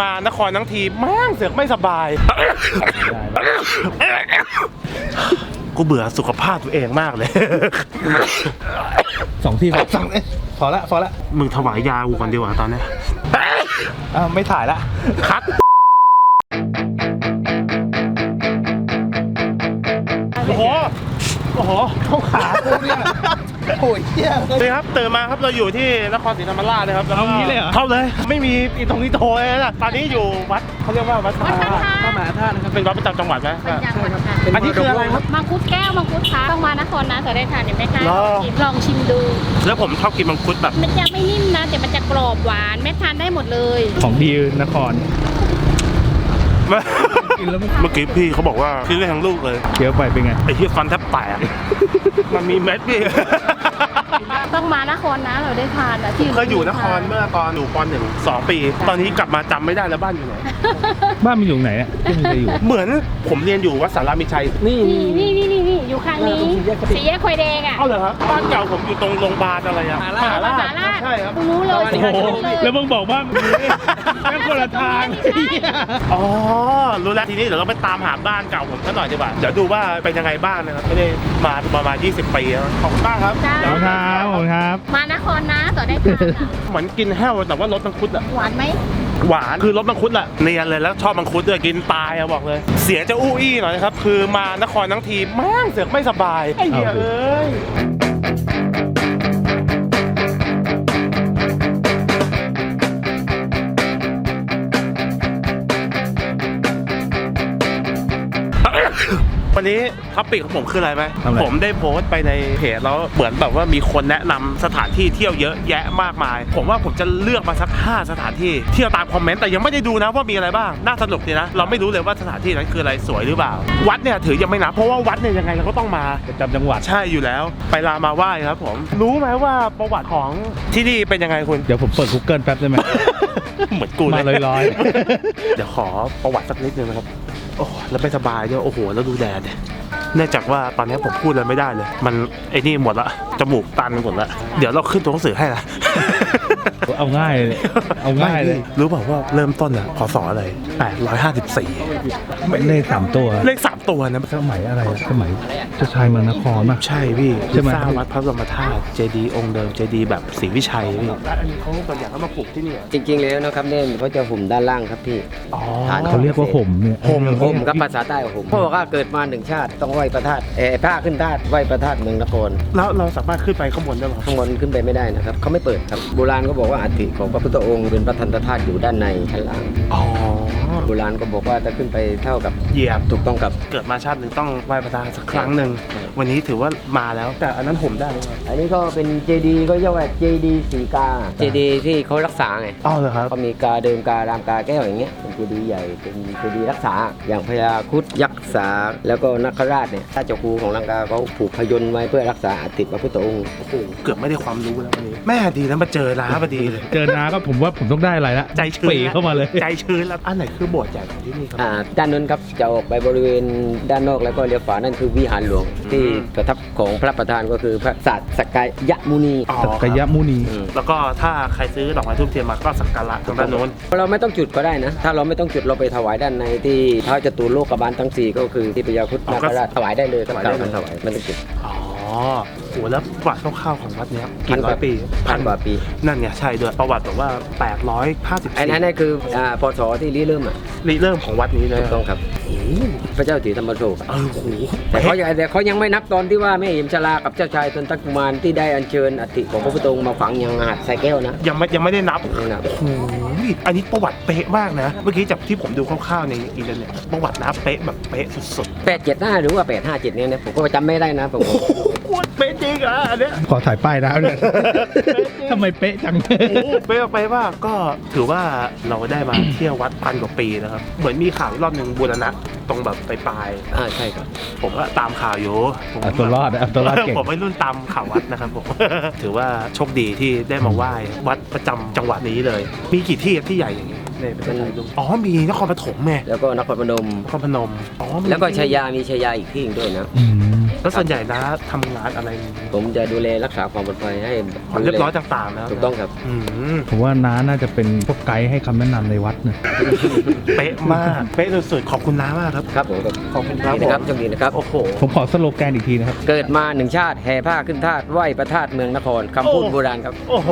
มานครทั้งทีแม่งเสือกไม่สบาย กูเบื่อสุขภาพตัวเองมากเลย สองที่พอสองเอ๊ะพอละพอละมึงถวายยากูก่อนดีกว่าตอนเนี้ยอ้าวไม่ถ่ายละ คัด โอ้โห โอ้โห เข้าขากูเนี่ย โอ้ยเหี้ยนี่ครับตื่นมาครับเราอยู่ที่นครศรีธรรมราชนะครับแล้วก็เอางี้เลยเหรอ เข้าเลย ไม่มีอีตรงนี้โทรเลยนะตอนนี้อยู่วัดเขาเรียกว่าวัดพระธาตุพระมหาธาตุนะครับเป็นวัดประจำจังหวัดไหมจังหวัดค่ะอันนี้คืออะไรครับ มังคุดแก้วมังคุดฟ้าต้องมานครนะจะได้ทานเห็นไหมคะเหรอลองชิมดู แล้วผมชอบกินมังคุดแบบ มันจะไม่นิ่มนะแต่มันจะกรอบหวานแม่ทานได้หมดเลย ของดีนครกินแล้วมันเมื่อกี้พี่เขาบอกว่ากินได้ทั้งลูกเลยเคี้ยวไปเป็นไง ไอ้ที่ฟันแทบแตก มันมีเม็ดพี่ ต้องมานครนะเราได้ทานนะที่เคยอยู่นครเมื่อตอนอยู่ปหนึ่งสองปี ตอนนี้กลับมาจำไม่ได้แล้วบ้านอยู่ไหน บ้านมันอยู่ไหนอะที่มันจะอยู่ เหมือนผมเรียนอยู่วัดสารามิชัย นี่นี่นี่นี่นี่อยู่ข้างนี้สีแยกควายแดงอะ เอาเลยครับบ้านเก่าผมอยู่ตรงโรงพยาบาลอะไรอะมหาราชมหาราชใช่ครับ รู้เลยโอ้โหแล้วมึงบอกว่ามึงแค่คนละทาง อ๋อ รู้แล้วทีนี้เดี๋ยวเราไปตามหาบ้านเก่าผมสักหน่อยดีกว่า เดี๋ยวดูว่าเป็นยังไงบ้างนะครับ ไม่ได้มาประมาณ 20 ปีแล้วขอบคุณมากครับจ้า ขอบคุณครับขอบคุณครับ มานครนะต่อได้ทานอะเหมือนกินแห้วแต่ว่ารสมังคุดอะหวานไหม หวานคือรสมังคุดแหละเนียนเลยแล้วชอบมังคุดด้วยกินตายอะบอกเลย เสียงจะอู้อี้หน่อยนะครับคือมานครทั้งทีแม่งเสือกไม่สบายไอ้เหี้ยเอาดิเอ้ย วันนี้ท็อปิกของผมคืออะไรไหมทำอะไร ผมได้โพสต์ไปในเพจแล้วเหมือนแบบว่ามีคนแนะนำสถานที่เที่ยวเยอะแยะมากมาย ผมว่าผมจะเลือกมาสัก 5 สถานที่เที่ยวตามคอมเมนต์แต่ยังไม่ได้ดูนะว่ามีอะไรบ้างน่าสนุกดีนะ เราไม่รู้เลยว่าสถานที่นั้นคืออะไรสวยหรือเปล่า วัดเนี่ยถือยังไม่นับเพราะว่าวัดเนี่ยยังไงเราก็ต้องมา ประจำจังหวัด ใช่อยู่แล้วไปลามาไหว้ครับผม รู้ไหมว่าประวัติของที่นี่เป็นยังไงคุณ เดี๋ยวผมเปิด Google แป๊บได้ไหม เหมือนกูเลยมาลอยเดี๋ยวขอประวัติสักนิดนึงนะครับ โอ้แล้วไม่สบายด้วยโอ้โหแล้วดูแดดเนี่ยเนื่องจากว่าตอนนี้ผมพูดอะไรไม่ได้เลย มันไอ้นี่หมดละจมูกตันหมดละเดี๋ยวเราขึ้นตัวหนังสือให้ละ เอาง่ายเลยเอาง่ายเลยไม่รู้เปล่าว่าเริ่มต้นอะพศอะไร854เลขสามตัว เลขสามตัวนะสมัยอะไรอะสมัยเจ้าชายเมืองนครป่ะใช่พี่ใช่ไหมสร้างวัดพระบรมธาตุเจดีย์องค์เดิมเจดีย์แบบศรีวิชัยพี่อันนี้เขาส่วนใหญ่เขามาปลูกที่นี่จริง ๆ แล้วนะครับเนี่ยเขาจะห่มด้านล่างครับพี่อ๋อฐานเขาเรียกว่าห่มเนี่ยห่มห่มครับภาษาใต้ห่มเพราะว่าเกิดมาหนึ่งชาติต้องไหว้พระธาตุเออผ้าขึ้นธาตุไหว้พระธาตุเมืองนครแล้วเราสามารถขึ้นไปข้างบนได้ไหมข้างบนขึ้นไปไม่ได้นะครับเขาไม่เปิดครับโบราณก็บอกว่าอัฐิของพระพุทธองค์เป็นพระทันตธาตุอยู่ด้านในชั้นล่างอ๋อโบราณก็บอกว่าถ้าขึ้นไปเท่ากับเหยียบถูกต้องกับเกิดมาชาติหนึ่งต้องไหว้พระธาตุสักครั้งหนึ่งวันนี้ถือว่ามาแล้วแต่อันนั้นห่มได้ไหมครับอันนี้ก็เป็นเจดีย์ก็เรียกว่าเจดีย์สีกาเจดีย์ที่เขารักษาไงอ้าวเหรอครับก็มีกาเดิมการามกาแก้วอย่างเงี้ยเป็นเจดีย์ใหญ่เป็นเจดีย์รักษา อย่างพญาครุดยักษ์ษาแล้วก็นักราชเนี่ยถ้าเจ้าครูของลังกาเขาผูกพยนต์ไว้เพื่อรักษาอัฐิพระพุทธองค์โอ้โหเกือบไม่ได้ความรู้แล้ววันนี้แม่ดีนะมาเจอร้าพอดีเลย เจอน้าก็ผมว่าผมต้องได้อะไรละใจชื้น ปรีเข้ามาเลย ใจชื้นแล้วอันไหนคือโบสถ์ใหญ่ของที่นี่ครับอ่าด้านนั้นครับจะออกไปบริเวณด้านนอกแล้วก็เลี้ยวขวานั่นคือวิหารหลวง ที่ประทับของพระประธานก็คือพระศาสตร์สกกายะมุนี อ๋อสักยมุนีมแล้วก็ถ้าใครซื้อดอกไม้ทูบเทียนมาก็สักการะตรงด้านโน้น เราไม่ต้องจุดก็ได้นะ ถ้าเราไม่ต้องจุดเราไปถวายด้านในที่พระจตุโลกบาลทั้งสี่ก็คือที่พญาครุฑนาคราชถวายได้เลยถวายได้เลย ถวายไม่ต้องจุด อ๋อ โหแล้วประวัติคร่าวๆของวัดเนี้ยพักี่นกร้อว่ายปีพันกว่าปี นั่นเนี่ยใช่ด้วยประวัติแบบว่า854อันนั้นนั่นคืออ่าพศที่ริเริ่มอะริเริ่มของวัดนี้เลยถูกต้องครับโอ้โหพระเจ้าถือธรรมโศกเออโหแต่เขายังแต่เขายังไม่นับตอนที่ว่าแม่เอ็มชลากับเจ้าชายตนตักกุมารที่ได้อัญเชิญอัฐิของพระพุทธองค์มาฝังยังหาดใส่แก้วนะยังไม่ยังไม่ได้นับนี่นะโอ้โหอันนี้ประวัติเป๊ะมากนะ เมื่อกี้จากที่ผมดูคร่าวๆในอินเทอร์เน็ตประวัตินะเป๊ะแบบเป๊ะสุดแปดเจ็ดห้าหรือว่าแปดห้าเจ็ดเนี่ยนะผมก็จำไม่ได้นะผม เป๊ะจริงอะอันเนี้ย ขอถ่ายป้ายแล้วเนี่ยทำไมเป๊ะจังโอ้โหเป๊ะไปว่าก็ถือว่าเราได้มา เที่ยววัดพันกว่าปีนะครับ เหมือนมีข่าวอีกรอบหนึ่งบูรณะตรงแบบปลายอ่าใช่ครับๆผมก็ตามข่าวอยู่ผมเอาตัวรอดเอาตัวรอดเก่ง ผมไม่รุ่นตามข่าววัดนะครับผม ถือว่าโชคดีที่ได้มาไหว้วัดประจำจังหวัดนี้เลย มีกี่ที่ที่ใหญ่อย่างนี้ในประเทศไทยลุงอ๋อมีนครปฐมไงแล้วก็นครพนม นครพนมอ๋อมีแล้วก็ชัยยามีชัยยาอีกที่หนึ่งด้วยนะ อืม แล้วส่วนใหญ่นะทำงานอะไรผมจะดูแลรักษาความปลอดภัยให้ความเรียบร้อยต่างๆนะถูกต้องครับอืมผมว่าน้าน่าจะเป็นพวกไกด์ให้คำแนะนำในวัดนะเป๊ะมากเป๊ะสุดๆขอบคุณน้ามากครับครับผมครับขอบคุณครับนี่นะครับโชคดีนะครับโอ้โหผมขอสโลแกนอีกทีนะครับ เกิดมาหนึ่งชาติแห่ผ้าขึ้นธาตุไหวประธาตุเมืองนครคำพูดโอ้โบราณครับโอ้โห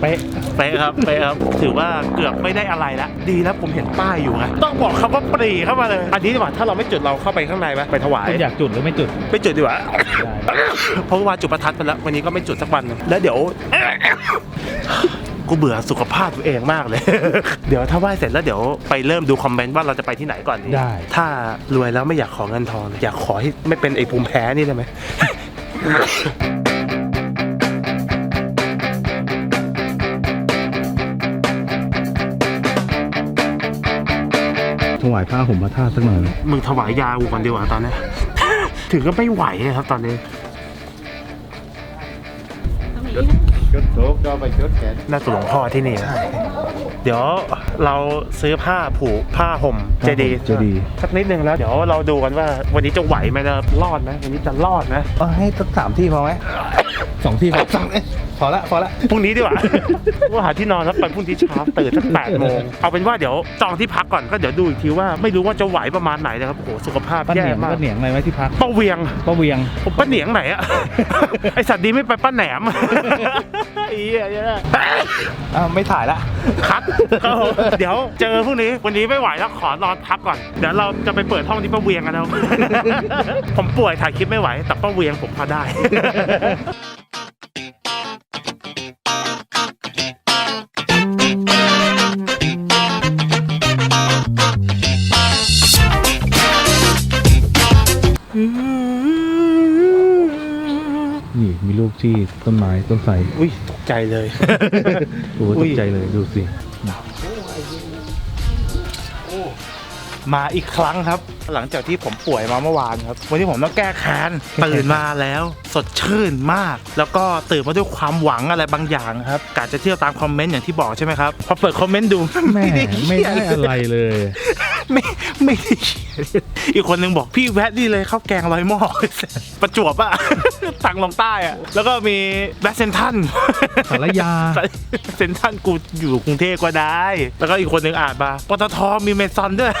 เป๊ะเป๊ะครับเป๊ะครับถือว่าเกือบไม่ได้อะไรละดีนะผมเห็นป้ายอยู่ไงต้องบอกคำว่าปรีเข้ามาเลย อันนี้ดีกว่าถ้าเราไม่จุดเราเข้าไปข้างในไหมไปถวายคุณอยากจุดหรือไม่จุดไม่จุดดีกว่าได้เพราะว่าจุดประทัดไปแล้ว วันนี้ก็ไม่จุดสักวันหนึ่งแล้วเดี๋ยว กูเบื่อสุขภาพตัวเองมากเลย เดี๋ยวถ้าไหว้เสร็จแล้วเดี๋ยวไปเริ่มดูคอมเมนต์ว่าเราจะไปที่ไหนก่อนดีได้ ถ้ารวยแล้วไม่อยากขอเงินทองอยากขอให้ไม่เป็นไอ้ภูมิแพ้นี่ได้ไหม ถวายผ้าห่มพระธาตุสักหน่อยไหมมึงถวายยากูก่อนดีกว่าตอนนี้ ถึงก็ไม่ไหวอะครับตอนนี้ยศโสก็ไปยศแขนน่าจะหลวงพ่อที่นี่นะเดี๋ยว เราซื้อผ้าผูกผ้าห่มเจดีย์เจดีย์ สักนิดนึงแล้วเดี๋ยวเราดูกันว่าวันนี้จะไหวไหมนะรอดไหมวันนี้จะรอดนะ เออให้สักสามที่พอไหมสองที่พอสองเอ้ยพอละพอละ พรุ่งนี้ดีกว่า ว่าหาที่นอนแล้วไปพรุ่งนี้เช้าตื่นสักแปดโมงเอาเป็นว่าเดี๋ยวจองที่พักก่อนก็เดี๋ยวดูอีกทีว่าไม่รู้ว่าจะไหวประมาณไหนนะครับโอ้โหสุขภาพป้าเหแย่นียงมากป้าเหนียงอะไรไหมที่พักป้าเวียงป้าเวียง ผมป้าเหนียงไหนอะ ไอสัตว์ดีไม่ไปป้าแหนม ไอ้เหี้ยเหี้ยอ้าวไม่ถ่ายละคัดครับผมเดี๋ยวเจอพรุ่งนี้วันนี้ไม่ไหวแล้วขอนอนพักก่อน เดี๋ยวเราจะไปเปิดห้องที่ป้าเวียงกันแล้ว ผมป่วยถ่ายคลิปไม่ไหว แต่ป้าเวียงผมพอได้ ที่ต้นไม้ต้นไทรอุ้ยตกใจเลย โอ้โหอุ้ตยกใจเลยดูสิ มาอีกครั้งครับ หลังจากที่ผมป่วยมาเมื่อวานครับ วันนี้ผมต้องแก้แค้นตื่นมาแล้วสดชื่นมาก แล้วก็ตื่นมาด้วยความหวังอะไรบางอย่างครับกาจะเที่ยวตามคอมเมนต์อย่างที่บอกใช่ไหมครับพอเปิดคอมเมนต์ดูแม่ไม่ได้เขียนอะไรเลยไม่ไม่ได้เขียนอีกคนนึงบอกพี่แวะนี่เลยข้าวแกงร้อยหม้อประจวบอะทางลงใต้อะแล้วก็มีแบสเซนทันสารยาเซนทันกูอยู่กรุงเทพก็ได้ แล้วก็อีกคนนึงอ่านมาปตทมีเมซอนด้วย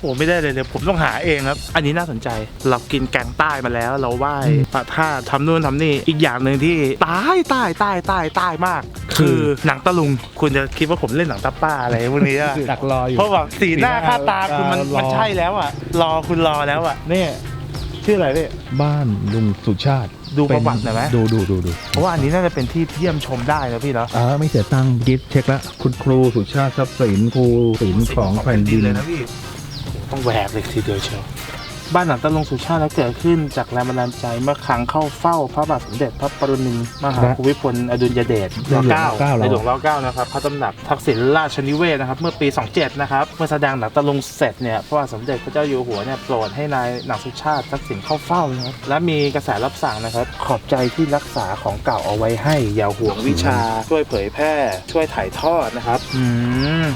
โอ้ไม่ได้เลยเลยผมต้องหาเองครับ อันนี้น่าสนใจ เรากินแกงใต้มาแล้ว เราไหว้อืมพระธาตุทำนู่นทำนี่ อีกอย่างหนึ่งที่ใต้ใต้ใต้ใต้ใต้มาก คืคืออหนังตะลุง คุณจะคิดว่าผมเล่นหนังตาป้าอะไรพวกนี้อะดักรออยู่ เพราะว่าสีหน้าค่าตาคุณมันเอ่อรอมันใช่แล้วอะรอคุณรอแล้วอะนี่ชื่ออะไรพี่ บ้านลุงสุชาติ ดูประวัติหน่อยไหมดูดูดูดูเพราะว่าอันนี้น่าจะเป็นที่เยี่ยมชมได้นะพี่เนาะอ่าไม่เสียตังค์กิฟต์เช็คแล้วคุณครูสุชาติทรัพย์สินครูศิลป์ของแผ่นดินเลยนะพี่ต้องแหวกเลยทีเดียวเชียว บ้านหนังตะลงสุชาติแล้วเกิดขึ้นจากแรงบันดาลใจเมื่อครั้งเข้าเฝ้าพระบาทสมเด็จพระปรมินทรมหาภูมิพลอดุลยเดชในหลวงรัชกาลที่เก้าในหลวงรัชกาลที่เก้านะครับพระตำหนักทักษิณราชนิเวศนะครับเมื่อปี 27 นะครับเมื่อแสดงหนังตะลุงเสร็จเนี่ยพระบาทสมเด็จพระเจ้าอยู่หัวเนี่ยโปรดให้นายหนังสุชาติทักษิณเข้าเฝ้านะครับและมีกระแสรับสั่งนะครับขอบใจที่รักษาของเก่าเอาไว้ให้อย่าห่วงวิชาช่วยเผยแพร่ ช่วยถ่ายทอดนะครับอืม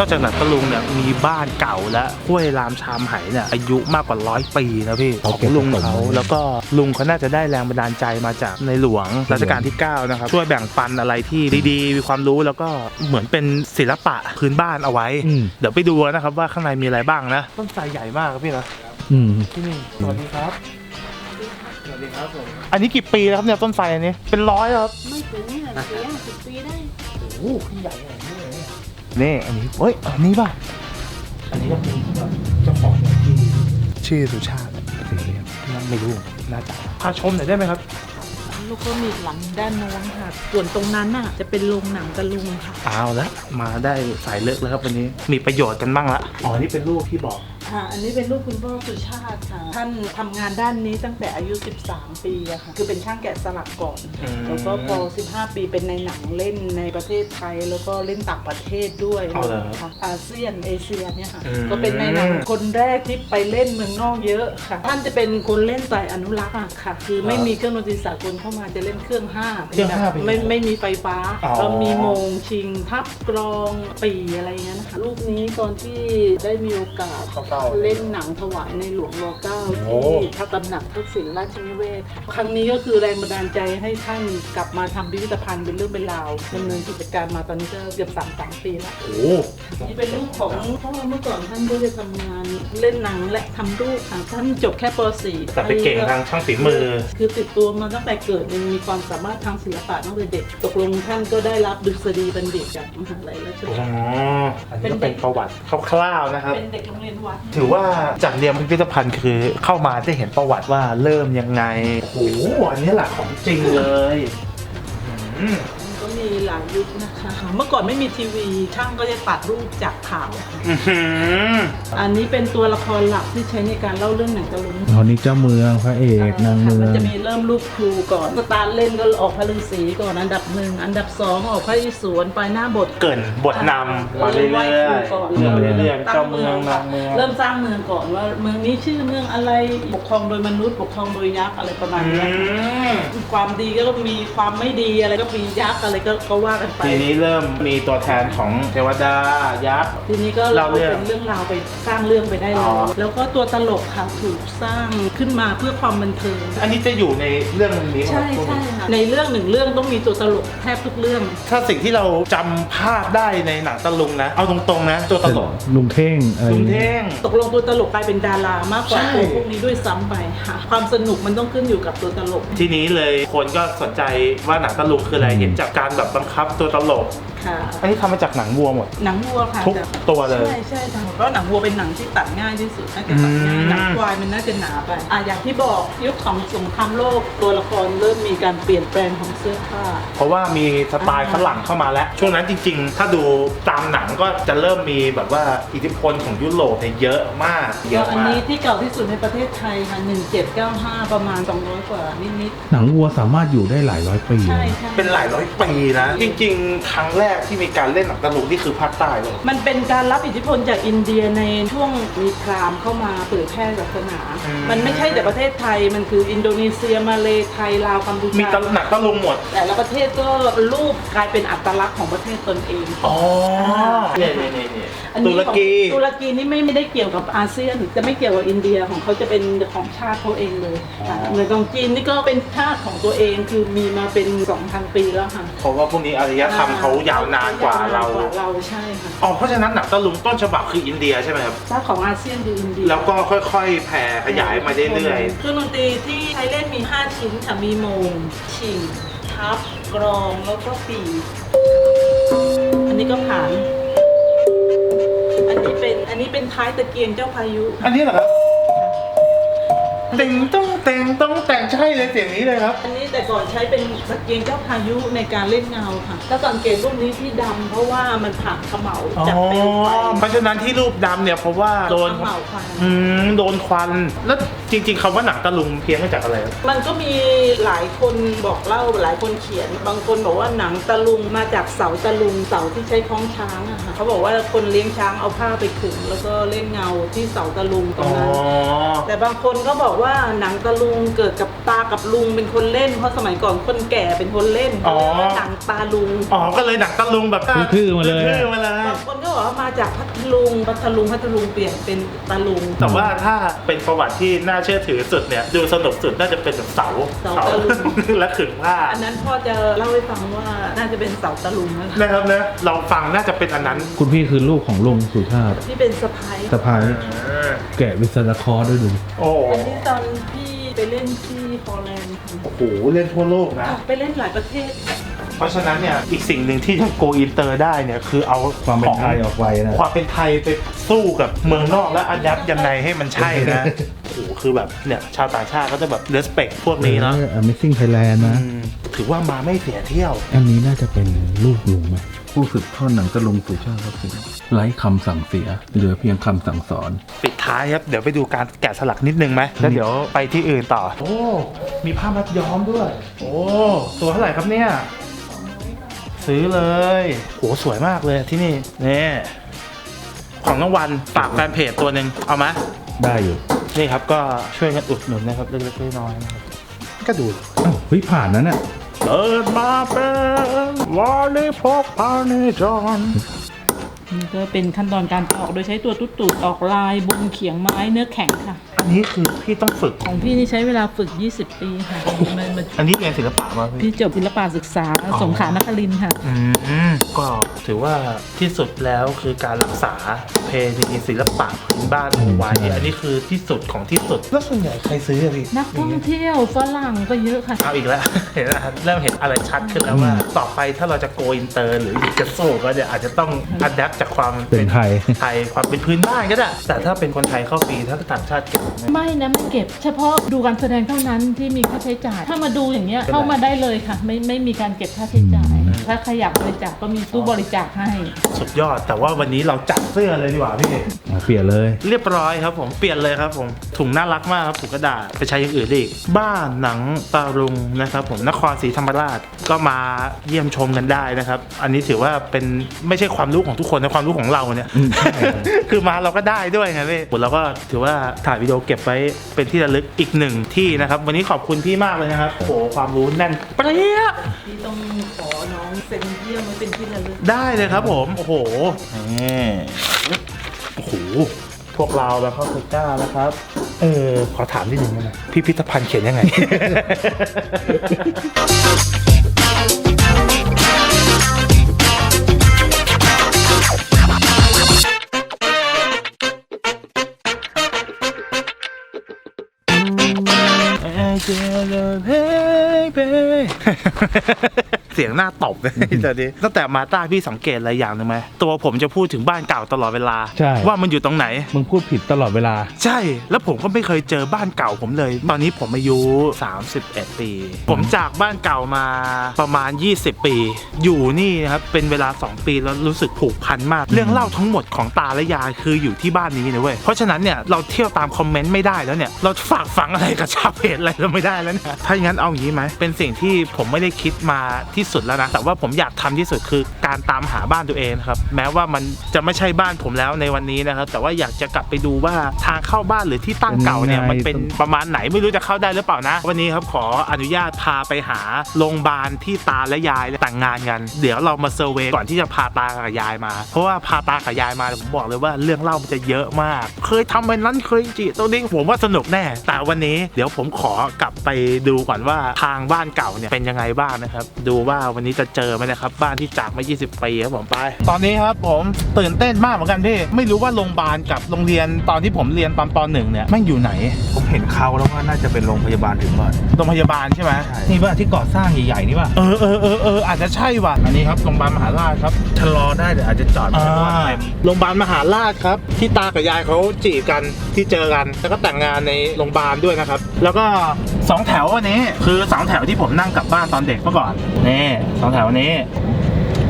นอกจากหนังตะลุงเนี่ยมีบ้านเก่าและห้วยรามชามไหเนี่ยอายุมากกว่าร้อยปีนะพี่ขเขาองเก็บลุงสะสมเขาไว้แล้วก็ลุงเขาน่าจะได้แรงบันดาลใจมาจากในหลวงรัชกาลที่9นะครับช่วยแบ่งปันอะไรที่ดีๆ มีความรู้แล้วก็เหมือนเป็นศิลปะพื้นบ้านเอาไว้อืมเดี๋ยวไปดูนะครับว่าข้างในมีอะไรบ้างนะต้นไทรใหญ่มากครับพี่นะอืมที่นี่สวัสดีครับสวัสดีครับผมอันนี้กี่ปีแล้วครับเนี่ยต้นไทรอันนี้เป็นร้อยแล้วครับไม่ถึงเนี่ยสี่ห้าสิบปีได้โอ้โหขึ้นใหญ่ข นาดนี้เลยเนี่ยนี่อันนี้เฮ้ยอันนี้ป่ะ อันนี้ก็เป็นเจ้าของเนี่ยที่ชื่อสุชาตินั่นไม่รู้น่าจะพาชมหน่อยได้ไหมครับลูกก็มีหลังด้านโน้นค่ะ ส่วนตรงนั้นน่ะ จะเป็นโรงหนังตะลุงค่ะเอาละมาได้สายเลิกแล้วครับวันนี้มีประโยชน์กันบ้างละอ๋อนี่เป็นรูปที่บอก ค่ะ อันนี้เป็นลูกคุณพ่อสุชาติค่ะ ท่านทำงานด้านนี้ตั้งแต่อายุ 13 ปีอะค่ะ คือเป็นช่างแกะสลักก่อน อืม แล้วก็พอ 15 ปีเป็นในหนังเล่นในประเทศไทย แล้วก็เล่นต่างประเทศด้วยเอาเหรอค่ะอาเซียนเอเชียเนี่ยค่ะ อืม ก็เป็นในหนังคนแรกที่ไปเล่นเมืองนอกเยอะค่ะ ท่านจะเป็นคนเล่นสายอนุรักษ์อะค่ะ คือไม่มีเครื่องดนตรีสากลเข้ามาจะเล่นเครื่องห้าเครื่องห้าเป็นไม่ไม่มีไฟฟ้าอ๋อ ก็มีโมงชิง ทับกรองปีอะไรเงี้ยนะคะรูปนี้ตอนที่ได้มีโอกาสเข้าเฝ้าเล่นหนังถวายในหลวงรอเก้าโอ้ ที่พระตำหนักทักษิณราชนิเวศค่ะครั้งนี้ก็คือแรงบันดาลใจให้ท่านกลับมาทำพิพิธภัณฑ์เป็นเรื่องเป็นราวดำเนินกิจการมาตอนนี้ก็เกือบสามสามปีแล้ว โอ้นี่เป็นรูปของพ่อเมื่อก่อนท่านก็จะทำงานเล่นหนังและทำรูปค่ะท่านจบแค่ป .4 แต่ไปเก่งทางช่างฝีมือ คือติดตัวมาตั้งแต่เกิดยังมีความสามารถทางศิลปะตั้งแต่เด็ก ตกลงท่านก็ได้รับดุษฎีบัณฑิตจากมหาลัยราชอ๋ภัอฏอันนี้ก็เป็นประวัติคร่าวๆนะครับ เป็นเด็กโรงเรียนวัดถือว่าจากเรียนพิพิธภัณฑ์คือเข้ามาได้เห็นประวัติว่าเริ่มยังไง โอ้โห อันนี้แหละของจริงเลย อืม มันก็มีหลายยุคนะคะ เมื่อก่อนไม่มีทีวีช่างก็จะตัดรูปจากข่าว อื้อหืออันนี้เป็นตัวละครหลักที่ใช้ในการเล่าเรื่องหนังตะลุงตอนนี้เจ้าเมืองพระเอกนางเมือมันง จะมีเริ่มรูปครูก่อนสตาร์ทเล่นก็ออกพระฤาษีก่อนอันดับหนึ่งอันดับสองออกพระอิศวรไปหน้าบท เกรินบทนำมาเรื่อยๆเรื่องเรื่องเจ้าเมืองนางเมือง เริ่มสร้างเมืองก่อนว่าเมืองนี้ชื่อเมืองอะไรปกครองโดยมนุษย์ปกครองโดยยักษ์อะไรประมาณอืเนี้ยม ความดีก็มีความไม่ดีอะไรก็มียักษ์อะไรก็ก็ว่ากันไป ทีนี้เริ่มมีตัวแทนของเทวดายักษ์ ทีนี้ก็เล่าเราเรื่องเป็นเรื่องราวไปสร้างเรื่องไปได้อ๋แล้อวแล้วก็ตัวตลกค่ะถูกสร้างขึ้นมาเพื่อความบันเทิง อันนี้จะอยู่ในเรื่องนี้ไหมใช่ครับใช่ค่ะในเรื่องหนึ่งเรื่องต้องมีตัวตลกแทบทุกเรื่อง ถ้าสิ่งที่เราจำภาพได้ในหนังตะลุงนะ เอาตรงๆนะ ตัวตลกลุงเท่งอะไรลุงเงี้ยเท่ง ตกลงตัวตลกกลายเป็นดารามากกว่าใช่ ตัวพวกนี้ด้วยซ้ำไปค่ะ ความสนุกมันต้องขึ้นอยู่กับตัวตลก ทีนี้เลยคนก็สนใจว่าหนังตะลุงคืออะไรเห็นจากการแบบบังคับตัวตลก ค่ะ อันนี้ทำมาจากหนังวัวหมด หนังวัวค่ะทุกจะตัวเลยใช่ใช่ค่ะเพราะหนังวัวเป็นหนังที่ตัดง่ายที่สุดน่าจะตัดง่ายอืม หนังควายมันน่าจะหนาไปอะอย่างที่บอกยุคของสงครามโลกตัวละครเริ่มมีการเปลี่ยนแปลงของเสื้อผ้า เพราะว่ามีสไตล์ฝรั่งเข้ามาแล้ว ช่วงนั้นจริงๆ ถ้าดูตามหนังก็จะเริ่มมีแบบว่าอิทธิพลของยุโรปเนี่ยเยอะมาก เยก็อะอันมากนี้ที่เก่าที่สุดในประเทศไทยค่ะ 1795 ประมาณ 200 กว่านิดหนังวัวสามารถอยู่ได้หลายร้อยปีๆ ใช่นะใช่เป็นหลายร้อยปีนะ จริงๆ ครั้งแรกที่มีการเล่นหนังตะลุงนี่คือภาคใต้เลย มันเป็นการรับอิทธิพลจากอินเดียในช่วงมีพราหมณ์เข้ามาเผยแพร่ศาสนา อืม มันไม่ใช่แต่ประเทศไทย มันคืออินโดนีเซียมาเลไทยลาวกัมพูมีชาตะหนังตะลุงหมด แต่ละประเทศก็รูปกลายเป็นอัตลักษณ์ของประเทศตนเอง อ๋อเนี่ยเนี่ยเนี่ยเนี่ย อันตุนี้รกีของตุรกีนี่ไม่ไม่ได้เกี่ยวกับอาเซียน จะไม่เกี่ยวกับอินเดียของเขาจะเป็นของชาติเขาเองเลยค่ะเหมือนของจีนนี่ก็เป็นชาติของตัวเองคือมีมาเป็น 2,000 ปีแล้วค่ะ เพราะว่าพวกนี้อารยธรรมเขายาวนานกว่าเรา ยวนนกว่าเราใช่ค่ะอ๋อเพราะฉะนั้นหนังตะลุงต้นฉบับคืออินเดียใช่ไหมครับชาติของอาเซียนคืออินเดียแล้วก็ค่อยๆ แผ่ขยายมาเรื่อยเครื่องดนตรีที่ใช้เล่นมี 5 ชิ้นค่ะมีโมงชิงทับ กรองแล้วก็ปีอันนี้ก็ผาน อันนี้เป็นอันนี้เป็นท้ายตะเกียงเจ้าพายุ ๆ อันนี้เหรอครับ เต่งต้องแต่งต้องแต่งใช่เลยเสียงนี้เลยครับ อันนี้แต่ก่อนใช้เป็นตะเกียงเจ้าพายุในการเล่นเงาค่ะถ้าสังเกตรูปนี้ที่ดำเพราะว่ามันผ่านเขมเหลาอ๋อจากเปลวไฟเพราะฉะนั้นที่รูปดำเนี่ยเพราะว่าโดน เขมเหลาควันอืมโดนควัน แล้วจริงๆคำว่าหนังตะลุงเพี้ยนมาจากอะไรครับมันก็มีหลายคนบอกเล่าหลายคนเขียน บางคนบอกว่าหนังตะลุงมาจากเสาตะลุงเสาที่ใช้คล้องช้างอะค่ะเขาบอกว่าคนเลี้ยงช้างเอาผ้าไปขึงแล้วก็เล่นเงาที่เสาตะลุงตรอ๋งอ นั้น แต่บางคนก็บอกว่าหนังตะลุงเกิดกับตากับลุงเป็นคนเล่นเพราะสมัยก่อนคนแก่เป็นคนเล่นอ๋อ เรียกว่าหนังตาลุงอ๋อ ก็เลยหนังตะลุงแบบทื่อๆมาเลย ทื่อๆมาเลย บางคนก็บอกว่ามาจากพัทลุงพัทลุงพัทลุงเปลี่ยนเป็นตาลุง แต่ว่าถ้าเป็นประวัติที่น่าเชื่อถือสุดเนี่ย ดูสนุกสุดน่าจะเป็นแบบเสาเสาตะลุง และขึงผ้าอันนั้นพ่อจะเล่าให้ฟังว่าน่าจะเป็นเสาตะลุงนะคะนะครับนะเราฟังน่าจะเป็นอันนั้นคุณพี่คือลูกของลุงสุชาติที่เป็นสะพ้ายสะพายแกะวิศวคอร์ด้วยดู โอ้อันนี้ตอนพี่ไปเล่นที่ฮอลแลนด์ค่ะโอ้โหเล่นทั่วโลกนะ ไปเล่นหลายประเทศ เพราะฉะนั้นเนี่ยอีกสิ่งหนึ่งที่จะโกอินเตอร์ได้เนี่ยคือเอาความเป็นไทยออกไปนะ ความเป็นไทยไปสู้กับเมืองนอกและอัดยับยังไงให้มันใช่นะโอ้โหคือแบบเนี่ยชาวต่างชาติก็จะแบบเ e สเ c t พวกนี้เนาะเออ Amazing Thailand นะอืมถือว่ามาไม่เสียเที่ยว อันนี้น่าจะเป็นลูกลุงไหม ผู้สืบทอดหนังตะลุงสุชาติครับสิไร้คำสั่งเสีย เหลือเพียงคำสั่งสอน ปิดท้ายครับ เดี๋ยวไปดูการแกะสลักนิดนึงไหมแล้วเดี๋ยวไปที่อื่นต่อ โอ้ มีผ้ามัดย้อมด้วย โอ้ ตัวเท่าไหร่ครับเนี่ย ซื้อเลยโหสวยมากเลยที่นี่นี่ของรางวัลฝากแฟนเพจตัวหนึ่งเอาไหมได้อยู่ นี่ครับก็ช่วยกันอุดหนุนนะครับเล็กๆน้อยๆนะครับก็ดูอ้าวเฮ้ยผ่านนั้นน่ะ เกิดมาเป็นวาลิพกพานิจรนี่ก็เป็นขั้นตอนการตอกโดยใช้ตัวตุ๊ดตูดออกลายบนเขียงไม้เนื้อแข็งค่ะ อันนี้คือ พี่ต้องฝึก ของพี่นี่ใช้เวลาฝึก 20 ปีค่ะมันมันอันนี้เรียนศิลปะมาพี่ พี่จบศิลปะศึกษาสงขลานครินทร์ค่ะ อืมก็ถือว่าที่สุดแล้วคือการรักษาเพณีศิลปะพื้นบ้านเอาไว้อันนี้คือที่สุดของที่สุดแล้วส่วนใหญ่ใครซื้ออะพี่นักท่องเที่ยวฝรั่งก็เยอะค่ะ เอาอีกแล้ว เห็นแล้วเริ่มเห็นอะไรชัดขึ้นแล้วว่า ต่อไปถ้าเราจะโกอินเตอร์หรือจะโซ่ก็จะอาจจะต้องอัดแอปจากความเป็นไทย ไทยความเป็นพื้นบ้านก็ได้แต่ถ้าเป็นคนไทยเข้าฟรีถ้าต่างชาติเก็บไหมไม่นะไม่เก็บ เฉพาะดูการแสดงเท่านั้นที่มีค่าใช้จ่าย ถ้ามาดูอย่างเงี้ยเข้ามาได้เลยค่ะ ไม่ไม่มีการเก็บค่าใช้จ่าย ถ้าใครอยากบริจาคก็มีตู้บริจาคให้ สุดยอด แต่ว่าวันนี้เราจัดเสื้อเลยดีกว่าพี่มาเปลี่ยนเลย เรียบร้อยครับผมเปลี่ยนเลยครับผมถุงน่ารักมากครับถุงกระดาษไปใช้อย่างอื่นได้อีกบ้านหนังตาลุงนะครับ ผมนครศรีธรรมราชก็มาเยี่ยมชมกันได้นะครับ อันนี้ถือว่าเป็นไม่ใช่ความรู้ของทุกคนนะความรู้ของเราเนี่ยอืมใช่ครับคือมาเราก็ได้ด้วยไงพี่เราก็ถือว่าถ่ายวิดีโอเก็บไว้เป็นที่ระลึกอีกหนึ่งที่นะครับ วันนี้ขอบคุณพี่มากเลยนะครับโอ้โหความรู้แน่นเปรี้ยพี่ต้องขอน้องเซ็นเยี่ยมไว้เป็นที่ระลึกได้เลยครับผม โอ้โหนี่โอ้โห พวกเราแล้วก็คือก้านะครับ เออ ขอถามนิดนึงได้ไหมพิพิธภัณฑ์เขียนยังไงเสียงหน้าตบเลยตอนนี้ตั้งแต่มาต้าพี่สังเกตอะไรอย่างหนึ่งไหมตัวผมจะพูดถึงบ้านเก่าตลอดเวลา ใช่ ว่ามันอยู่ตรงไหน มึงพูดผิดตลอดเวลา ใช่ แล้วผมก็ไม่เคยเจอบ้านเก่าผมเลย ตอนนี้ผมอายุ 31 ปี ผมจากบ้านเก่ามาประมาณ 20 ปี อยู่นี่นะครับ เป็นเวลา 2 ปีแล้วรู้สึกผูกพันมาก เรื่องเล่าทั้งหมดของตาและยายคืออยู่ที่บ้านนี้นะเว้ย เพราะฉะนั้นเนี่ยเราเที่ยวตามคอมเมนต์ไม่ได้แล้วเนี่ย เราฝากฝังอะไรกับชาวเพจอะไรเราไม่ได้แล้วเนี่ย ถ้าอย่างนั้นเอาอย่างนี้ไหม เป็นสิ่งที่ผมไม่ได้คิดมาที่สุดแล้วนะ แต่ว่าผมอยากทำที่สุดคือการตามหาบ้านตัวเองครับ แม้ว่ามันจะไม่ใช่บ้านผมแล้วในวันนี้นะครับ แต่ว่าอยากจะกลับไปดูว่าทางเข้าบ้านหรือที่ตั้งเก่าเนี่ยมันเป็นประมาณไหนไม่รู้จะเข้าได้หรือเปล่านะ วันนี้ครับขออนุญาตพาไปหาโรงพยาบาลที่ตาและยายแต่งงานกัน เดี๋ยวเรามาเซอร์เวยก่อนที่จะพาตากับยายมา เพราะว่าพาตากับยายมาผมบอกเลยว่าเรื่องเล่ามันจะเยอะมาก เคยทำไปนั้นเคยจีตรงนี้ผมว่าสนุกแน่ แต่วันนี้เดี๋ยวผมขอกลับไปดูก่อนว่าทางบ้านเก่าเนี่ยเป็นยังไงบ้างนะครับ ดูว่าวันนี้จะเจอไหมนะครับ บ้านที่จากมา 20 ปีครับผมไป ตอนนี้ครับผมตื่นเต้นมากเหมือนกันพี่ ไม่รู้ว่าโรงพยาบาลกับโรงเรียนตอนที่ผมเรียนตอนป .1 เนี่ยแม่งอยู่ไหน ผมเห็นเขาแล้วว่าน่าจะเป็นโรงพยาบาลถึงก่อนโรงพยาบาลใช่ไหมนี่ป่ะที่ก่อสร้างใหญ่ๆนี่ป่ะเออเออเออเอออาจจะใช่ว่ะอันนี้ครับโรงพยาบาลมหาราชครับชะลอได้แต่อาจจะจอดไม่อ่าได้เพราะว่าเต็มโรงพยาบาลมหาราชครับที่ตากับยายเขาจีบกันที่เจอกัน แล้วก็แต่งงานในโรงพยาบาลด้วยนะครับ แล้วก็สองแถวอันนี้คือสองแถวที่ผมนั่งกลับบ้านตอนเด็กเมื่อก่อนนี่สองแถวนี้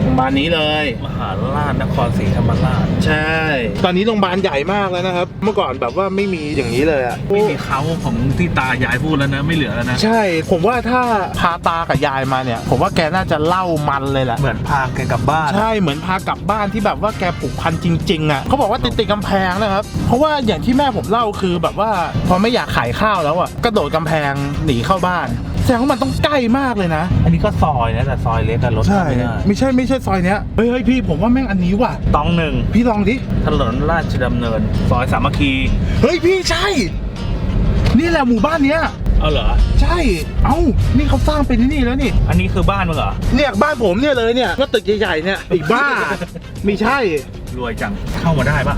โรงพยาบาลนี้เลย มหาราชนครศรีธรรมราชใช่ ตอนนี้โรงพยาบาลใหญ่มากแล้วนะครับ เมื่อก่อนแบบว่าไม่มีอย่างนี้เลยอะไม่มีเขาของที่ตายายพูดแล้วนะไม่เหลือแล้วนะ ใช่ ผมว่าถ้าพาตากับยายมาเนี่ย ผมว่าแกน่าจะเล่ามันเลยแหละ เหมือนพาแกกลับบ้านใช่เหมือนพากลับบ้านที่แบบว่าแกผูกพันจริงๆอะเขาบอกว่าติดติดๆกำแพงนะครับ เพราะว่าอย่างที่แม่ผมเล่าคือแบบว่าพอไม่อยากขายข้าวแล้วอะกระโดดกำแพงหนีเข้าบ้าน แสดงว่ามันต้องใกล้มากเลยนะ อันนี้ก็ซอยนะแต่ซอยเล็กกันรถเข้าไม่ได้ไม่ใช่ไม่ใช่ซอยเนี้ยเฮ้ยเฮ้ยพี่ผมว่าแม่งอันนี้ว่ะ ตองหนึ่งพี่ลองดิถนนราชดำเนิน ซอยสามัคคี เฮ้ยพี่ใช่ นี่แหละหมู่บ้านเนี้ย เอาเหรอ ใช่ เอ้า นี่เขาสร้างเป็นที่นี่แล้วนี่ อันนี้คือบ้านมึงเหรอ เนี่ยบ้านผมเนี่ยเลยเนี่ยก็ตึกใหญ่ๆเนี่ยไอ้บ้า ไม่ใช่ รวยจัง เข้ามาได้ปะ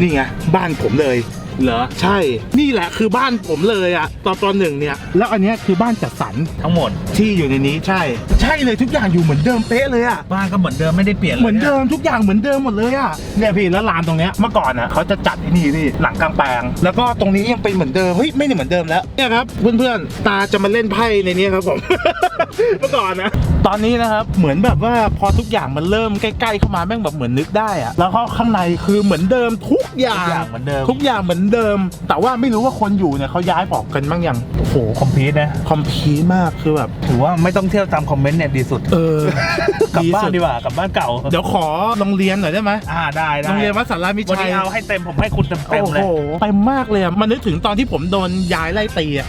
นี่ไงบ้านผมเลย เหรอ ใช่ นี่แหละคือบ้านผมเลยอะตอนตอนหนึ่งเนี่ย แล้วอันเนี้ยคือบ้านจัดสรรทั้งหมด ที่อยู่ในนี้ใช่ ใช่เลยทุกอย่างอยู่เหมือนเดิมเป๊ะเลยอะบ้านก็เหมือนเดิมไม่ได้เปลี่ยนเลยเหมือนเดิมทุกอย่างเหมือนเดิมหมดเลยอะเนี่ยพี่แล้วลานตรงเนี้ยเมื่อก่อนอะเขาจะจัดที่นี่นี่หลังกลางแปลง แล้วก็ตรงนี้ยังเป็นเหมือนเดิมเฮ้ยไม่ได้เหมือนเดิมแล้วเนี่ยครับเพื่อนๆตาจะมาเล่นไพ่ในนี้ครับผม เมื่อก่อนนะ ตอนนี้นะครับเหมือนแบบว่าพอทุกอย่างมันเริ่มใกล้ๆเข้ามาแม่งแบบเหมือนนึกได้อะแล้วก็ข้างในคือเหมือนเดิมทุกอย่าทุกงอย่างเหมือนเดิม ทุกอย่างเหมือนเดิม แต่ว่าไม่รู้ว่าคนอยู่เนี่ยเขาย้ายออกกันบ้างยัง โอ้โหคอมพิวนะคอมพีมากคือแบบ ถือว่าไม่ต้องเที่ยวตามคอมเมนต์เนี่ยดีสุด เออ กลับบ้านสุดีกว่ากลับบ้านเก่า เดี๋ยวขอโรงเรียนหน่อยได้ไหมอ่าได้ได้โรงเรียนวัดสารามิวันชัยนี้เอาให้เต็มผมให้คุณเต็มเต็มโอ้เลโหยเต็มมากเลยอะมันนึกถึงตอนที่ผมโดนยายไล่ตีอะ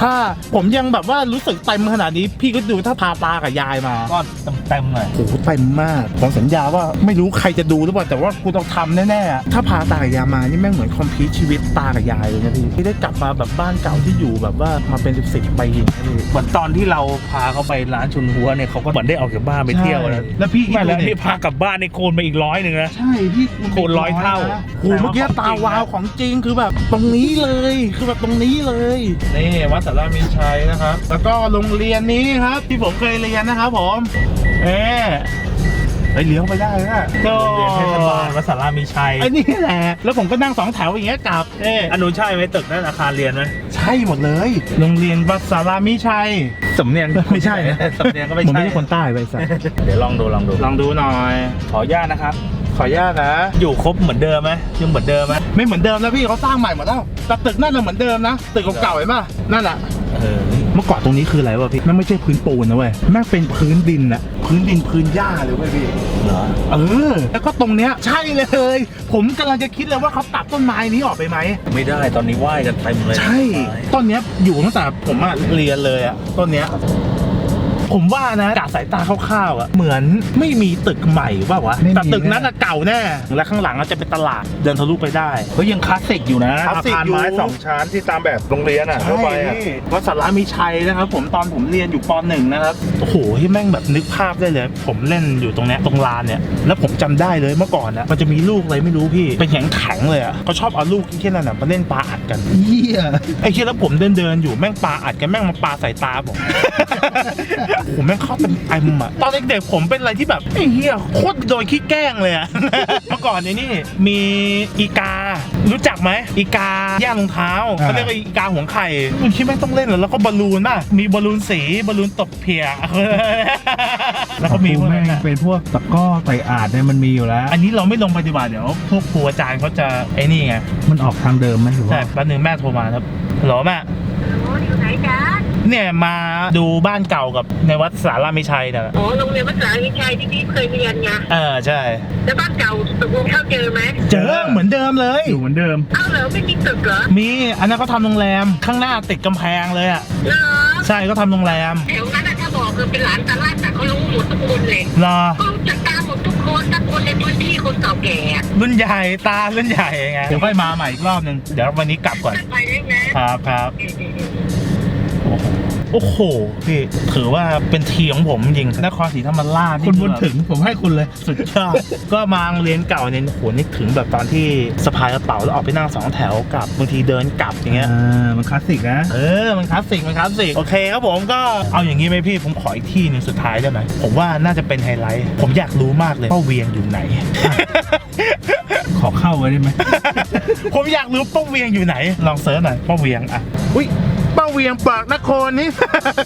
ถ้าผมยังแบบว่ารู้สึกเต็มขนาดนี้พี่ก็ดูถ้าพาตากับยายมา ก็เต็มเต็มๆเลยโอ้โหเต็มมากผมสัญญาว่าไม่รู้ใครจะดูหรือเปล่าแต่ว่ากูต้องทำแน่ๆอะถ้าพาตากับยายมานี่แม่งเหมือนคอมพิวชีวิตตากับยายเลยนะพี่ที่ได้กลับมาแบบบ้านเก่าที่อยู่แบบว่ามาเป็นสิบสิบปีอย่างเงี้ยพี่เหมือนตอนที่เราพาเขาไปร้านชุนหัวเนี่ยเขาก็เหมือนได้ออกจากบ้านไปเที่ยวนะใช่แล้วพี่ไม่แล้วคิดดูดินี่พากลับบ้านในโคนไปอีกร้อยหนึ่งนะใช่พี่โคนร้อยเท่าโอ้โหเมื่อกี้ตาวาวของจริงคือแบบตรงนี้เลยคือแบบตรงนี้เลยนี่วัดสารามีชัยนะครับ แล้วก็โรงเรียนนี้ครับ ที่ผมเคยเรียนนะครับผมเอ๊ ไปเลี้ยวไปได้นะก็โรงเรียนเทศบาลวัดสารามีชัยไอ้นี่แหละ แล้วผมก็นั่งสองแถวอย่างเงี้ยกลับเอ๊ะอันนู้นใช่ไหมตึกนั่นอาคารเรียนไหมใช่หมดเลย โรงเรียนวัดสารามิชัยสำเนียงไม่ใช่นะสำเนียงก็ไม่ผมใช่ไม่ใช่คนใต้ไปสักเดี๋ยวลองดูลองดูลองดูหน่อยขออนุญาตนะครับ ขออนุญาตนะ อยู่ครบเหมือนเดิมไหมยังเหมือนเดิมไหมไม่เหมือนเดิมแล้วพี่เขาสร้างใหม่หมดแล้วแต่ตึกนั่นน่ะเหมือนเดิมนะตึกเก่าๆเห็นป่ะนั่นแหละเออเมื่อก่อนตรงนี้คืออะไรวะพี่แม่งไม่ใช่พื้นปูนนะเว้ยแม่งเป็นพื้นดินอะพื้นดินพื้นหญ้าเลยเว้ยพี่ เหรอเออ แล้วก็ตรงเนี้ยใช่เลย ผมกำลังจะคิดเลยว่าเขาตัดต้นไม้นี้ออกไปไหม ไม่ได้ตอนนี้ไหว้กันเต็มเลยใช่ ต้นเนี้ยอยู่ตั้งแต่ผมอะเรียนเลยอะต้นเนี้ย ผมว่านะจากสายตาคร่าวๆอะเหมือนไม่มีตึกใหม่ป่าวะไม่มี แต่ตึกนั้นอะเก่าแน่และข้างหลังอะจะเป็นตลาดเดินทะลุไปได้เขายังคลาสสิกอยู่นะคลาสสิกอาคารอยู่ไม้สองชั้นที่ตามแบบโรงเรียนอะทั่วไปอะวัดสารามีชัยนะครับ ผมตอนผมเรียนอยู่ปหนึ่งนะครับโอ้โหที่แม่งแบบนึกภาพได้เลย ผมเล่นอยู่ตรงเนี้ยตรงลานเนี่ยแล้วผมจำได้เลยเมื่อก่อนนะมันจะมีลูกอะไรไม่รู้พี่ เป็นแข็งแข็งๆเลยอะเขาชอบเอาลูกที่นั่นน่ะมาเล่นปลาอัดกัน เยี่ยไอ้เชี่ยแล้วผมเดินเดินๆอยู่แม่งปลาอัดกันแม่งมาปลาใส่ตาผมผมแม่งเข้าเป็นเต็มอะ ตอนเด็กๆผมเป็นอะไรที่แบบไอ้เหี้ยโคตรโดนขี้แกล้งเลยอะเมื่อก่อนเนี่ยนี่มีอีกา รู้จักไหมอีกาย่างรองเท้าเขาเรียกว่าอีกาหัวไข่มันคิดแม่งต้องเล่นเหรอแล้วก็บอลลูนป่ะมีบอลลูนสีบอลลูนตกเพีย แล้วก็มีพวกนั้นอะเป็นพวกตะก้อไตอาดเนี่ยมันมีอยู่แล้ว อันนี้เราไม่ลงปฏิบัติเดี๋ยวพวกครูอาจารย์เขาจะไอ้นี่ไงมันออกทางเดิมไหมหรือใช่ว่าแป๊บนึงแม่โทรมาครับฮัลโหลแม่อยู่ไหนจ๊ะ เนี่ยมาดูบ้านเก่ากับในวัดสารามิชัยเนี่ยอ๋อโรงเรียนภาษาวิชัยที่พี่เคยเรียนไงเออใช่ แล้วบ้านเก่าตกลงเข้าเจอไหมเจอเหมือนเดิมเลย อยู่เหมือนเดิม เอ้าเหรอไม่มีตึกเหรอมีอันนั้นเขาทำโรงแรมข้างหน้าติดกำแพงเลยอะเหรอใช่เขาทำโรงแรมแถวนั้นน่ะถ้าบอกคือเป็นหลานตาลาดแต่เขารู้หมดทุกคนเลยรอเขารู้จักตามหมดทุกคนทุกคนในพื้นที่คนเก่าแก่อะรุ่นใหญ่ตารุ่นใหญ่ไงเดี๋ยวค่อยมาใหม่อีกรอบหนึ่งเดี๋ยววันนี้กลับก่อน ไปได้นะครับครับ เออเออเออ โอ้โหพี่ถือว่าเป็นทีของผมจริงนครศรีธรรมราชคุณนี่บุญถึงผมให้คุณเลย สุดยอด ก็มาโรงเรียนเก่าเนี่ยโหนึกถึงแบบตอนที่สะพายกระเป๋าแล้วออกไปนั่งสองแถวกลับบางทีเดินกลับอย่างเงี้ย อ่า มันคลาสสิกนะ เออ มันคลาสสิก มันคลาสสิก โอเคครับผมก็เอาอย่างนี้ไหมพี่ ผมขออีกที่หนึ่งสุดท้ายได้ไหม ผมว่าน่าจะเป็นไฮไลท์ ผมอยากรู้มากเลยป้าเวียงอยู่ไหน ขอเข้าไว้ได้ไหม ผมอยากรู้ป้าเวียงอยู่ไหน ลองเซิร์ชหน่อยป้าเวียงอะ อุ้ย ป้าเวียงปากนครนี่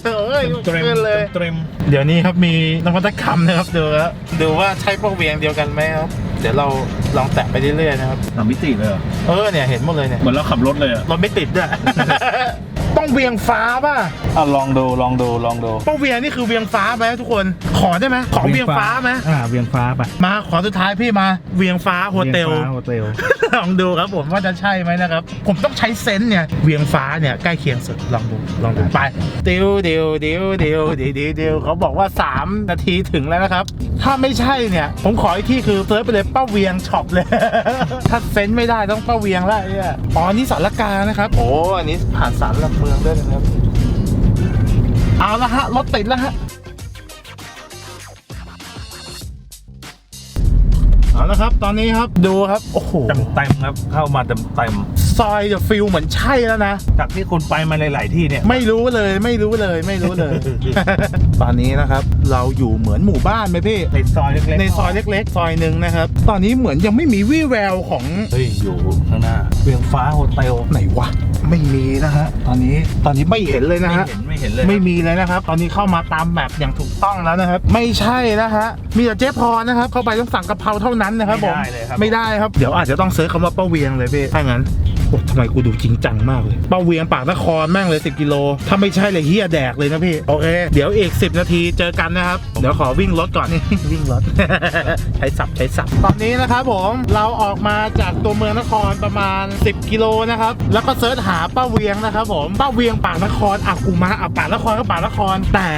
เอ้ยเตรมขึ้นเลย เตรมเดี๋ยวนี้ครับมีนวัตกรรมนะครับดูแล้วดูว่าใช่ป้าเวียงเดียวกันไหมครับ เดี๋ยวเราลองแตะไปเรื่อยๆนะครับสามมิติเลยเหรอเออเนี่ยเห็นหมดเลยเนี่ยเหมือนเราขับรถเลยอะรถไม่ติดด้วย ต้องเวียงฟ้าป่ะอะลองดูลองดูลองดูป้าเวียงนี่คือเวียงฟ้าไหมทุกคน ขอได้ไหมขอเวียงฟ้าไหมอ่าเวียงฟ้าไปมาขอสุดท้ายพี่มาเวียงฟ้าโฮเทลวียงฟ้าโฮเทลลองดูครับผมว่าจะใช่ไหมนะครับ ผมต้องใช้เซนส์เนี่ยเวียงฟ้าเนี่ยใกล้เคียงสุดลองดูลองดูไปเดียวเดียวเดียวเดียวเดียวเดียวเดียวเขาบอกว่า 3 นาทีถึงแล้วนะครับ ถ้าไม่ใช่เนี่ย ผมขออีกที่คือเซิร์ชไปเลยป้าเวียงช็อปเลย ถ้าเซนส์ไม่ได้ต้องป้าเวียงละเนี่ยอ๋อนี่สารกลางนะครับ โอ้อันนี้ผ่านสารหลักเมืองด้วยนะครับ เอาละฮะ รถติดแล้วฮะ เอาละครับ ตอนนี้ครับ ดูครับ โอ้โห เต็มเต็มๆครับ เข้ามาเต็มเต็ม ซอยจะฟิลเหมือนใช่แล้วนะ จากที่คุณไปมาหลาย ๆ ที่เนี่ย ไม่รู้เลยไม่รู้เลยไม่รู้เลย ตอนนี้นะครับ เราอยู่เหมือนหมู่บ้านไหมพี่ ในซอยเล็กๆในซอยเล็ก ๆ ซอยหนึ่งนะครับ ตอนนี้เหมือนยังไม่มีวี่แววของ เฮ้ย อยู่ข้างหน้าเวียงฟ้าโฮเทลไหนวะ ไม่มีนะฮะ ตอนนี้ตอนนี้ไม่เห็นเลยนะไม่ฮะเห็นไม่เห็นเลยไม่มีเลยนะครับ ตอนนี้เข้ามาตามแบบอย่างถูกต้องแล้วนะครับ ไม่ใช่นะฮะ มีแต่เจ๊พรนะครับ เข้าไปต้องสั่งกะเพราเท่านั้นนะครับผม ไม่ได้เลยครับ ไม่ได้ครับ เดี๋ยวอาจจะต้องเซิร์ชคำว่าป้าเวียงเลยพี่ ถ้างั้นโอ้ ทำไมกูดูจริงจังมากเลยป้าเวียงปากนครแม่งเลย 10 กิโล ถ้าไม่ใช่เลยเฮียแดกเลยนะพี่ โอเค เดี๋ยวอีก 10 นาทีเจอกันนะครับ เดี๋ยวขอวิ่งรถก่อน วิ่งรถ ใช้สับใช้สับ ตอนนี้นะครับผมเราออกมาจากตัวเมืองนครประมาณ 10 กิโลนะครับ แล้วก็เซิร์ชหาป้าเวียงนะครับผม ป้าเวียงปากนครอะกูมาอะปากนครก็ปากนคร แต่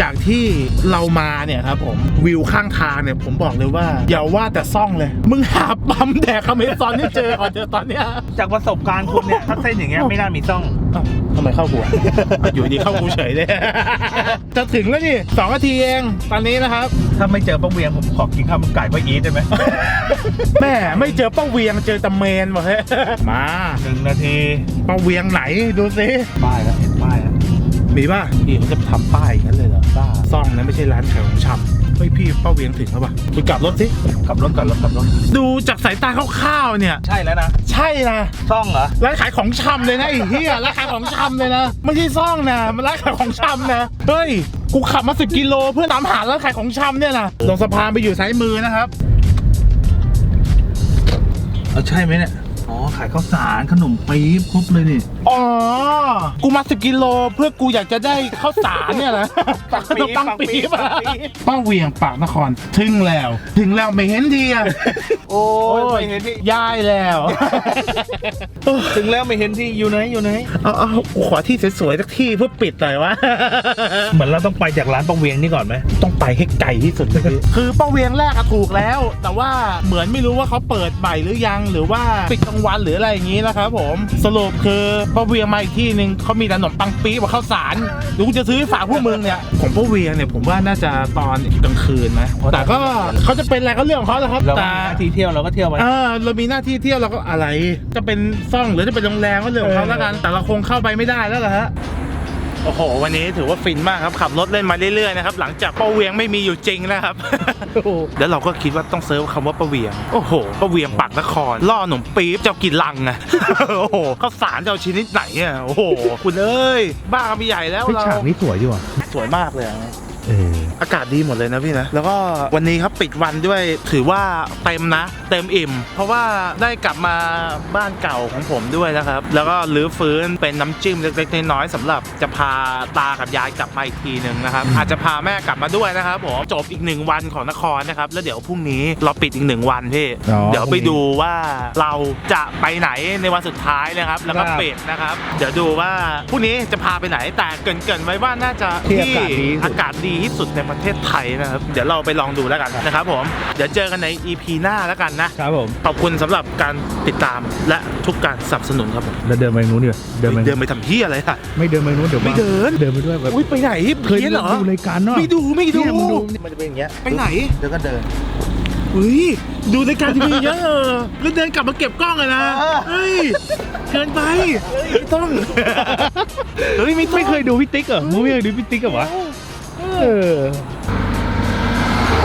จากที่เรามาเนี่ยครับผมวิวข้างทางเนี่ยผมบอกเลยว่าอย่าว่าแต่ซ่องเลย มึงหาปั๊มแดกอเมซอนที่เจอก่อนเจอตอนเนี้ยจากประสบการณ์คุณเนี่ยถ้าเส้นอย่างเงี้ยไม่น่ามีซ่องอ้าวทำไมเข้ากูอะอยู่ดีเข้ากูเฉยเลย จะถึงแล้วนี่สองนาทีเองตอนนี้นะครับ ถ้าไม่เจอป้าเวียงผมขอกินข้าวมันไก่ป้าอีทได้ไหมแม่ไม่เจอป้าเวียงเจอแตะเมนว่ะเฮ้ยมาหนึ่งนาทีป้าเวียงไหนดูสิป้ายแล้วเห็นป้ายแล้วมีป่ะพี่เขาจะทำป้ายอย่างนั้นเลยเหรอบ้าซ่องนั้นไม่ใช่ร้านขายของชำเฮ้ยพี่ป้าเวียงถึงแล้วป่ะไปกลับรถสิกลับรถก่อนรถกลับรถดูจากสายตาคร่าวๆเนี่ย ใช่แล้วนะ ใช่นะซ่องเหรอร้านขายของชำเลยนะไอ้เหี้ยร้านขายของชำเลยนะไม่ใช่ซ่องนะมันร้านขายของชำนะเฮ้ยกูขับมาสิบกิโลเพื่อตามหาร้านขายของชำเนี่ยนะลงสะพานไปอยู่ซ้ายมือนะครับ เอาใช่ไหมเนี่ย อ๋อ ขายข้าวสารขนมปี๊บครบเลยนี่ อ๋อ กูมาสิบกิโลเพื่อกูอยากจะได้ข้าวสารเนี่ยนะปังปี๊บปังปังปี๊ปี๊บบปังปี๊บ ป้าเวียงปากนคร ถึงแล้ว ถึงแล้วไม่เห็นทีอะโอ้ยไม่เห็นที่ย้ายแล้วถึงแล้วไม่เห็นที่อยู่ไหนอยู่ไหนเอาเอากูขอที่สวยๆสักที่เพื่อปิดหน่อยวะ เหมือนเราต้องไปจากร้านป้าเวียงนี่ก่อนไหมต้องไปให้ไกลที่สุดเลยพี่ คือป้าเวียงแรกอะถูกแล้ว แต่ว่าเหมือนไม่รู้ว่าเขาเปิดใหม่หรือยังหรือว่าปิดกลางวันหรืออะไรอย่างนี้นะครับผมสรุปคือป้าเวียงมาอีกที่หนึ่งเขามีแต่ขนมปังปี๊บกับข้าวสารหรือกูจะซื้อฝากพวกมึงเนี่ยของป้าเวียงเนี่ยผมว่าน่าจะตอนกลางคืนนะแต่ก็เขาจะเป็นอะไรก็เรื่องของเขาแหละครับเราแต่ มีหน้าที่เที่ยวเราก็เที่ยวไป เออเรามีหน้าที่เที่ยวเราก็อะไร จะเป็นซ่องหรือจะเป็นโรงแรมก็เรื่องของเขาแล้วกัน แต่เราคงเข้าไปไม่ได้แล้วล่ะฮะ โอ้โห วันนี้ถือว่าฟินมากครับ ขับรถเล่นมาเรื่อยๆนะครับ หลังจากป้าเวียงไม่มีอยู่จริงนะครับ แล้วเราก็คิดว่าต้องเซิร์ฟคำว่าป้าเวียง โอ้โหป้าเวียงปากนคร ล่อหนมปี๊บเจ้ากี่ลังอะโอ้โหข้าวสารเจ้าชนิดไหนอะโอ้โห คุณเอ้ย บ้ากันไปใหญ่แล้วเราฉากนี้สวยอยู่อะสวยมากเลยอะเอออากาศดีหมดเลยนะพี่นะ แล้วก็วันนี้ครับปิดวันด้วยถือว่าเต็มนะ เต็มอิ่ม เพราะว่าได้กลับมาบ้านเก่าของผมด้วยนะครับ แล้วก็รื้อฟื้นเป็นน้ำจิ้มเล็กๆน้อยๆสำหรับจะพาตากับยายกลับมาอีกทีหนึ่งนะครับ อาจจะพาแม่กลับมาด้วยนะครับผมจบอีกหนึ่งวันของนครนะครับ แล้วเดี๋ยวพรุ่งนี้เราปิดอีกหนึ่งวันพี่อ๋อเดี๋ยวไปดูว่าเราจะไปไหนในวันสุดท้ายนะครับ แล้วก็ครับปิดนะครับ เดี๋ยวดูว่าพรุ่งนี้จะพาไปไหนแต่เกรินๆไว้ว่าน่าจะที่อากาศดีที่สุดอากาศดีที่สุดในประเทศไทยนะครับ เดี๋ยวเราไปลองดูแล้วกันนะครับผม เดี๋ยวเจอกันใน EP หน้าแล้วกันนะครับผม ขอบคุณสำหรับการติดตามและทุกการสนับสนุนครับผมเราเดินไปนู้นดีกว่าเดินไปเดินไปทำที่อะไรอะ ไม่เดินไปนู้นเดี๋ยวไม่เดิน เดินไปด้วยแบบอุ้ยไปไหนเคยพี้นเหรอดูรายการเนาะไม่ดูไม่ดู เนี่ยมึงดูมันจะเป็นอย่างเงี้ยไปไหนแล้วก็เดินอุ้ยดูรายการทีวีเยอะเออแล้วเดินกลับมาเก็บกล้องเลยนะเออเฮ้ยเกินไปไม่ต้องเฮ้ยไม่ต้อง ไม่เคยดูพี่ติ๊กเหรอมึงไม่เคยดูพี่ติ๊กเหรอวะ เออ